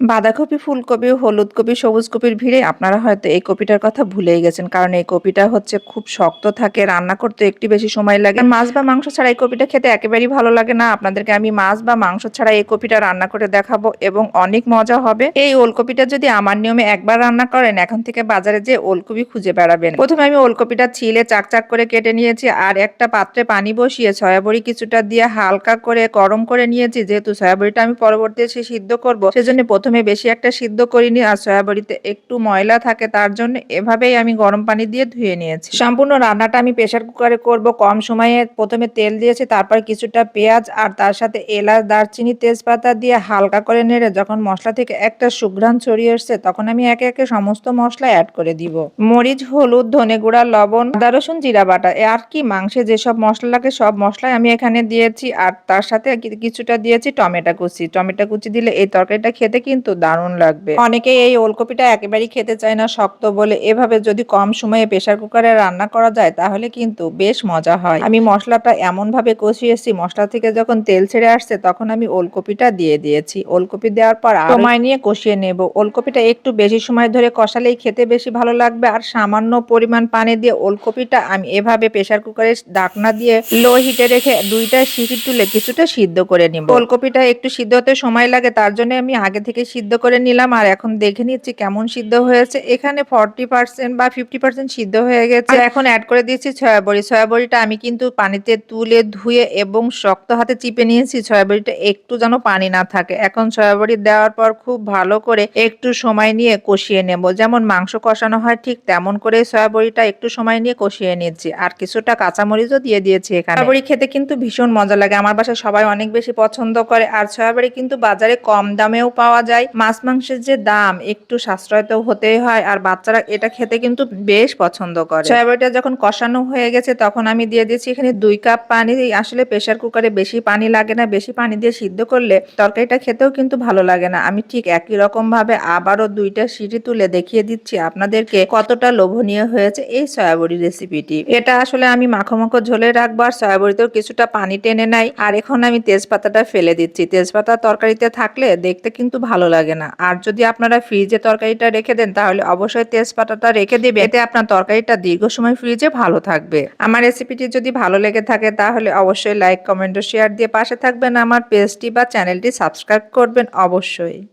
বাঁধাকপি, ফুলকপি, হলুদ কপি, সবুজ কপির ভিড়ে আপনারা হয়তো এই কপিটার কথা ভুলেই গেছেন, কারণ এই কপিটা হচ্ছে খুব শক্ত থাকে, রান্না করতে একটু বেশি সময় লাগে। মাছ বা মাংস ছাড়া এই কপিটা খেতে একেবারেই ভালো লাগে না। আপনাদেরকে আমি মাছ বা মাংস ছাড়া এই কপিটা রান্না করে দেখাবো এবং অনেক মজা হবে। এই ওলকপিটা যদি আমার নিয়মে একবার রান্না করেন, এখন থেকে বাজারে যে ওলকপি খুঁজে বেড়াবেন। প্রথমে আমি ওলকপিটা ছিলে চাক চাক করে কেটে নিয়েছি আর একটা পাত্রে পানি বসিয়ে সয়াবড়ি কিছুটা দিয়ে হালকা করে গরম করে নিয়েছি। যেহেতু সয়াবড়িটা আমি পরবর্তী এসে সিদ্ধ করব, সেজন্য প্রথমে বেশি একটা সিদ্ধ করিনি আর সয়াবড়িতে একটু ময়লা থাকে তার জন্য এভাবেই আমি গরম পানি দিয়ে ধুয়ে নিয়েছি। সম্পূর্ণ রান্নাটা আমি প্রেশার কুকারে করব, কম সময়ে প্রথমে তেল দিয়েছি, তারপর কিছুটা পেঁয়াজ আর তার সাথে এলাচ, দারচিনি, তেজপাতা দিয়ে হালকা করে নেড়ে যখন মশলা থেকে একটা সুঘ্রাণ ছড়িয়ে এসছে তখন আমি একে একে সমস্ত মশলা অ্যাড করে দিব। মরিচ, হলুদ, ধনে গুঁড়া, লবণ, আদা, রসুন, জিরা বাটা আর কি মাংসে যেসব মশলা লাগে সব মশলাই আমি এখানে দিয়েছি আর তার সাথে কিছুটা দিয়েছি টমেটো কুচি। টমেটো কুচি দিলে এই তরকারিটা খেতে কিন্তু দারুণ লাগবে। অনেকে এই ওলকপিটা একেবারেই খেতে চায় না শক্ত বলে। এভাবে যদি কম সময়ে প্রেসার কুকারে রান্না করা যায় তাহলে কিন্তু বেশ মজা হয়। আমি মশলাটা এমন ভাবে কষিয়েছি মশলা থেকে যখন তেল ছেড়ে আসছে তখন আমি ওলকপিটা দিয়ে দিয়েছি। ওলকপি দেওয়ার পর সময় নিয়ে কষিয়ে নেব। ওলকপিটা একটু বেশি সময় ধরে কষালেই খেতে বেশি ভালো লাগবে। আর সামান্য পরিমাণ পানি দিয়ে ওলকপিটা আমি এভাবে প্রেসার কুকারে ঢাকনা দিয়ে লো হিটে রেখে দুইটা সিটি তুলে কিছুটা সিদ্ধ করে নিব। ওলকপিটা একটু সিদ্ধ হতে সময় লাগে তার জন্য আমি আগে থেকে সিদ্ধ করে নিলাম আর এখন দেখে নিচ্ছি কেমন সিদ্ধ হয়েছে। এখানে ফর্টি পার্সেন্ট বা ফিফটি পার্সেন্ট সিদ্ধ হয়ে গেছে। এখন অ্যাড করে দিয়েছি সয়াবড়ি। সয়াবড়িটা আমি কিন্তু পানিতে তুলে ধুয়ে এবং শক্ত হাতে চিপে নিয়েছি। সয়াবড়িটা একটু যেন পানি না থাকে। এখন সয়াবড়ি দেওয়ার পর খুব ভালো করে একটু সময় নিয়ে কষিয়ে নেব। যেমন মাংস কষানো হয় ঠিক তেমন করে সয়াবড়িটা একটু সময় নিয়ে কষিয়ে নিচ্ছি। আর কিছুটা কাঁচামরিচও দিয়ে দিয়েছি এখানে। সয়াবড়ি খেতে কিন্তু ভীষণ মজা লাগে। আমার বাসায় সবাই অনেক বেশি পছন্দ করে। আর সয়াবড়ি কিন্তু বাজারে কম দামেও পাওয়া যায়। মাছ মাংসের যে দাম একটু সাশ্রয় তো হতেই হয় আর বাচ্চারা এটা খেতে কিন্তু বেশ পছন্দ করে। সয়াবড়িটা যখন কষানো হয়ে গেছে তখন আমি দিয়ে দিয়েছি এখানে দুই কাপ পানি। আসলে প্রেসার কুকারে বেশি পানি লাগে না বেশি পানি দিয়ে সিদ্ধ করলে তরকারিটা খেতেও কিন্তু ভালো লাগে না। আমি ঠিক একই রকম ভাবে আবারও দুইটা সিটি তুলে দেখিয়ে দিচ্ছি আপনাদেরকে কতটা লোভনীয় হয়েছে এই সয়াবড়ি রেসিপিটি। এটা আসলে আমি মাখো মাখো ঝোলে রাখব আর সয়াবড়িতেও কিছুটা পানি টেনে নাই আর এখন আমি তেজপাতাটা ফেলে দিচ্ছি। তেজপাতা তরকারিতে থাকলে দেখতে কিন্তু ভালো লাগে না। আর যদি আপনারা ফ্রিজে তরকারিটা রেখে দেন, তাহলে অবশ্যই তেজপাতাটা রেখে দেবে এতে আপনার তরকারিটা দীর্ঘ সময় ফ্রিজে ভালো থাকবে। আমার রেসিপিটি যদি ভালো লেগে থাকে, তাহলে অবশ্যই লাইক কমেন্ট ও শেয়ার দিয়ে পাশে থাকবেন। আমার পেজটি বা চ্যানেলটি সাবস্ক্রাইব করবেন অবশ্যই।